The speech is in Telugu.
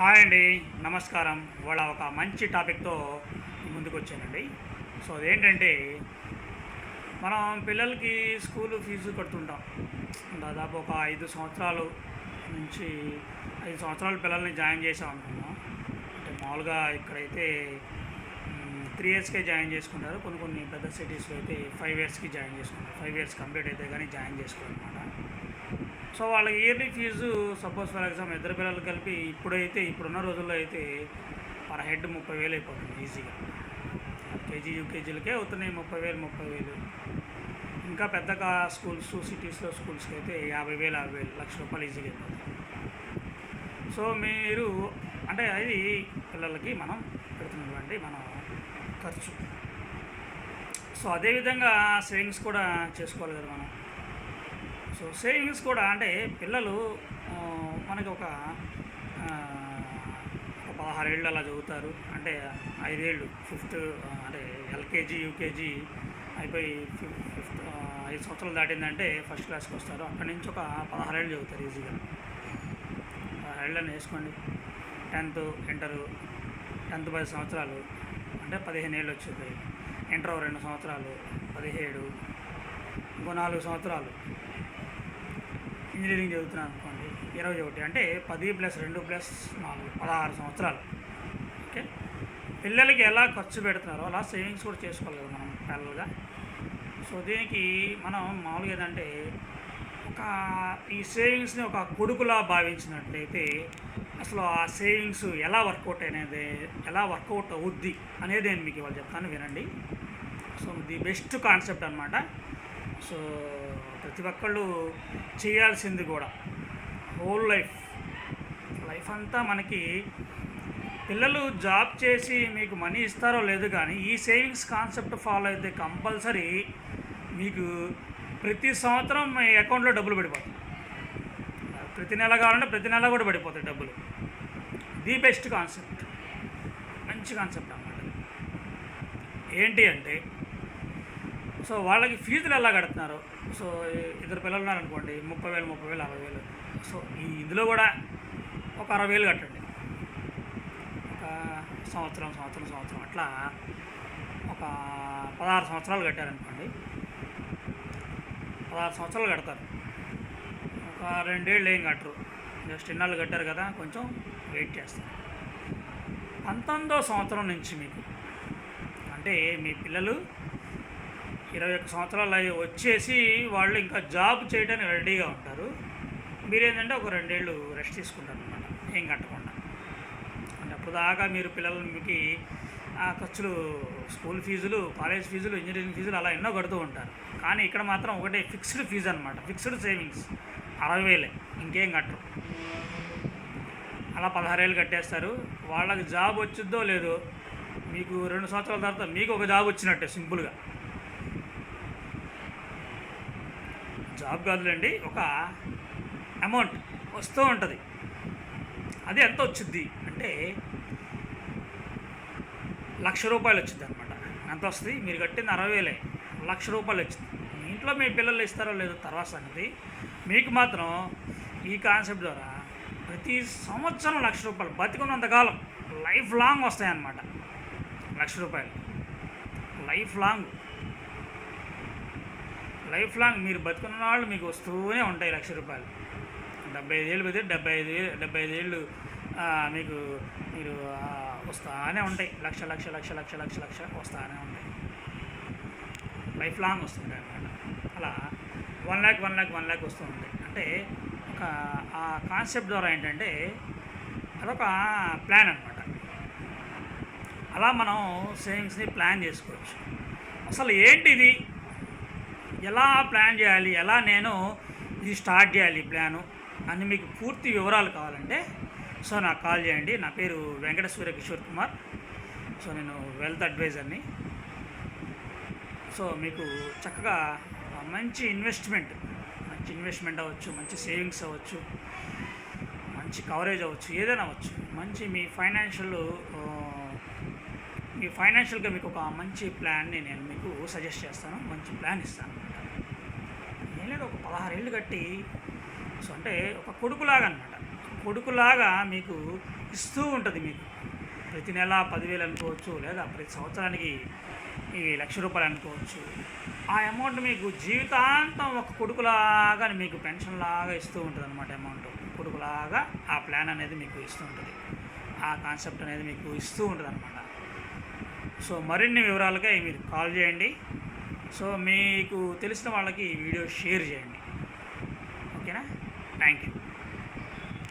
హాయ్ అండి నమస్కారం. వాళ్ళ ఒక మంచి టాపిక్తో ముందుకు వచ్చానండి సో అదేంటంటే మనం పిల్లలకి స్కూల్ ఫీజు కడుతుంటాం. దాదాపు ఒక ఐదు సంవత్సరాలు నుంచి ఐదు సంవత్సరాల పిల్లల్ని జాయిన్ చేసాం అనుకున్నాం అంటే మామూలుగా ఇక్కడైతే త్రీ ఇయర్స్కే జాయిన్ చేసుకుంటారు. కొన్ని కొన్ని పెద్ద సిటీస్లో అయితే ఫైవ్ ఇయర్స్కి జాయిన్ చేసుకుంటారు. ఫైవ్ ఇయర్స్ కంప్లీట్ అయితే కానీ జాయిన్ చేసుకోవాలన్నమాట అనమాట సో వాళ్ళ yearly fee suppose for example ఇద్దరు పిల్లలు కలిపి ఇప్పుడైతే ఇప్పుడున్న రోజుల్లో అయితే పర్ హెడ్ ముప్పై వేలు అయిపోతుంది ఈజీగా. కేజీ యూకేజీలకే అవుతున్నాయి ముప్పై వేలు ముప్పై వేలు. ఇంకా పెద్దగా స్కూల్స్ సిటీస్లో స్కూల్స్కి అయితే యాభై వేలు యాభై వేలు లక్ష రూపాయలు ఈజీగా అయిపోతుంది. సో మీరు అంటే అది పిల్లలకి మనం పెడుతున్నటువంటి మన ఖర్చు. సో అదేవిధంగా సేవింగ్స్ కూడా చేసుకోవాలి కదా మనం. సో సేవింగ్స్ కూడా అంటే పిల్లలు మనకి ఒక పదహారేళ్ళు అలా చదువుతారు. అంటే ఐదేళ్ళు ఫిఫ్త్ అంటే ఎల్కేజీ యూకేజీ అయిపోయి ఫిఫ్త్ ఐదు సంవత్సరాలు దాటిందంటే ఫస్ట్ క్లాస్కి వస్తారు. అక్కడి నుంచి ఒక పదహారేళ్ళు చదువుతారు ఈజీగా. పదహారేళ్ళని వేసుకోండి. టెన్త్ ఇంటరు టెన్త్ పది సంవత్సరాలు అంటే పదిహేను ఏళ్ళు వచ్చేది ఇంటర్ రెండు సంవత్సరాలు పదిహేడు ఇంకో నాలుగు సంవత్సరాలు. ఇంజనీరింగ్ చదువుతున్నాను అనుకోండి ఇరవై ఒకటి అంటే పది ప్లస్ రెండు ప్లస్ నాలుగు పదహారు సంవత్సరాలు. ఓకే? పిల్లలకి ఎలా ఖర్చు పెడుతున్నారో అలా సేవింగ్స్ కూడా చేసుకోవాలి కదా మనం పిల్లలుగా సో దీనికి మనం మామూలుగా ఏంటంటే ఒక ఈ సేవింగ్స్ని ఒక కొడుకులా భావించినట్లయితే అసలు ఆ సేవింగ్స్ ఎలా వర్కౌట్ అనేది ఎలా వర్కౌట్ అవుద్ది అనేది నేను మీకు ఇవాళ చెప్తాను వినండి. సో ది బెస్ట్ కాన్సెప్ట్ అనమాట సో ప్రతి ఒక్కళ్ళు చేయాల్సింది కూడా హోల్ లైఫ్. లైఫ్ అంతా మనకి పిల్లలు జాబ్ చేసి మీకు మనీ ఇస్తారో లేదు కానీ ఈ సేవింగ్స్ కాన్సెప్ట్ ఫాలో అయితే కంపల్సరీ మీకు ప్రతి సంవత్సరం మీ అకౌంట్లో డబ్బులు పడిపోతాయి. ప్రతి నెల కావాలంటే ప్రతి నెల కూడా పడిపోతాయి డబ్బులు. The best concept. మంచి కాన్సెప్ట్ అన్నమాట. ఏంటి అంటే సో వాళ్ళకి ఫీజులు ఎలా కడుతున్నారు? సో ఇద్దరు పిల్లలు ఉన్నారనుకోండి ముప్పై వేలు ముప్పై వేలు అరవై వేలు. సో ఈ ఇందులో కూడా ఒక అరవై వేలు కట్టండి. ఒక సంవత్సరం సంవత్సరం సంవత్సరం అట్లా ఒక పదహారు సంవత్సరాలు కట్టారనుకోండి. పదహారు సంవత్సరాలు కడతారు. ఒక రెండేళ్ళు ఏం కట్టరు. జస్ట్ ఇన్నాళ్ళు కట్టారు కదా కొంచెం వెయిట్ చేస్తారు. పంతొమ్మిదో సంవత్సరం నుంచి మీకు అంటే మీ పిల్లలు ఇరవై ఒక్క సంవత్సరాలు అయ్యి వచ్చేసి వాళ్ళు ఇంకా జాబ్ చేయడానికి రెడీగా ఉంటారు. మీరేంటంటే ఒక రెండేళ్ళు రెస్ట్ తీసుకుంటారు అనమాట ఏం కట్టకుండా. అంటే అప్పుడు దాకా మీరు పిల్లలకి ఆ ఖర్చులు స్కూల్ ఫీజులు కాలేజ్ ఫీజులు ఇంజనీరింగ్ ఫీజులు అలా ఎన్నో కడుతూ ఉంటారు. కానీ ఇక్కడ మాత్రం ఒకటే ఫిక్స్డ్ ఫీజు అనమాట ఫిక్స్డ్ సేవింగ్స్. అరవై వేలే ఇంకేం కట్టరు. అలా పదహారేళ్ళు కట్టేస్తారు. వాళ్ళకి జాబ్ వచ్చిద్దో లేదో మీకు రెండు సంవత్సరాల తర్వాత మీకు ఒక జాబ్ వచ్చినట్టే సింపుల్గా. జాబ్ కాదులేండి ఒక అమౌంట్ వస్తూ ఉంటుంది. అది ఎంత వచ్చింది అంటే లక్ష రూపాయలు వచ్చింది అనమాట ఎంత వస్తుంది? మీరు కట్టింది అరవై వేలే లక్ష రూపాయలు వచ్చింది. మీ ఇంట్లో మీ పిల్లలు ఇస్తారో లేదో తర్వాత సంగతి. మీకు మాత్రం ఈ కాన్సెప్ట్ ద్వారా ప్రతి సంవత్సరం లక్ష రూపాయలు బతికున్నంతకాలం లైఫ్ లాంగ్ వస్తాయన్నమాట. లక్ష రూపాయలు. Life long. లైఫ్ లాంగ్ మీరు బతుకున్న వాళ్ళు మీకు వస్తూనే ఉంటాయి లక్ష రూపాయలు. డెబ్బై ఐదు ఏళ్ళు పెడితే డెబ్బై ఐదు ఏ- డెబ్బై ఐదేళ్ళు మీకు మీరు వస్తానే ఉంటాయి. లక్ష లక్ష లక్ష లక్ష లక్ష లక్ష వస్తానే ఉంటాయి. లైఫ్ లాంగ్ వస్తుంటాయి అనమాట అలా one lakh one lakh one lakh వస్తూ ఉంటాయి. అంటే ఒక ఆ కాన్సెప్ట్ ద్వారా ఏంటంటే అదొక ప్లాన్ అనమాట అలా మనం సేవింగ్స్ని ప్లాన్ చేసుకోవచ్చు. అసలు ఏంటి ఇది ఎలా ప్లాన్ చేయాలి ఎలా నేను ఇది స్టార్ట్ చేయాలి ఈ ప్లాను అని మీకు పూర్తి వివరాలు కావాలంటే సో నాకు కాల్ చేయండి. నా పేరు వెంకటేశ్వర కిషోర్ కుమార్. సో నేను వెల్త్ అడ్వైజర్ని. సో మీకు చక్కగా మంచి ఇన్వెస్ట్మెంట్ మంచి ఇన్వెస్ట్మెంట్ అవ్వచ్చు మంచి సేవింగ్స్ అవ్వచ్చు మంచి కవరేజ్ అవ్వచ్చు ఏదైనా అవ్వచ్చు. మంచి మీ ఫైనాన్షియల్ మీ ఫైనాన్షియల్గా మీకు ఒక మంచి ప్లాన్ని నేను మీకు సజెస్ట్ చేస్తాను మంచి ప్లాన్ ఇస్తాను. పదహారేళ్ళు పదహారు ఏళ్ళు కట్టి సో అంటే ఒక కొడుకులాగా అనమాట కొడుకులాగా మీకు ఇస్తూ ఉంటుంది మీకు. ప్రతి నెల పదివేలు అనుకోవచ్చు లేదా ప్రతి సంవత్సరానికి ఈ లక్ష రూపాయలు అనుకోవచ్చు. ఆ అమౌంట్ మీకు జీవితాంతం ఒక కొడుకులాగా మీకు పెన్షన్ లాగా ఇస్తూ ఉంటుంది అనమాట అమౌంట్. కొడుకులాగా ఆ ప్లాన్ అనేది మీకు ఇస్తూ ఉంటుంది. ఆ కాన్సెప్ట్ అనేది మీకు ఇస్తూ ఉంటుంది అనమాట సో మరిన్ని వివరాలకై మీరు కాల్ చేయండి. సో మీకు తెలిసిన వాళ్ళకి ఈ వీడియో షేర్ చేయండి. ಓಕೆನಾ ಥ್ಯಾಂಕ್ ಯು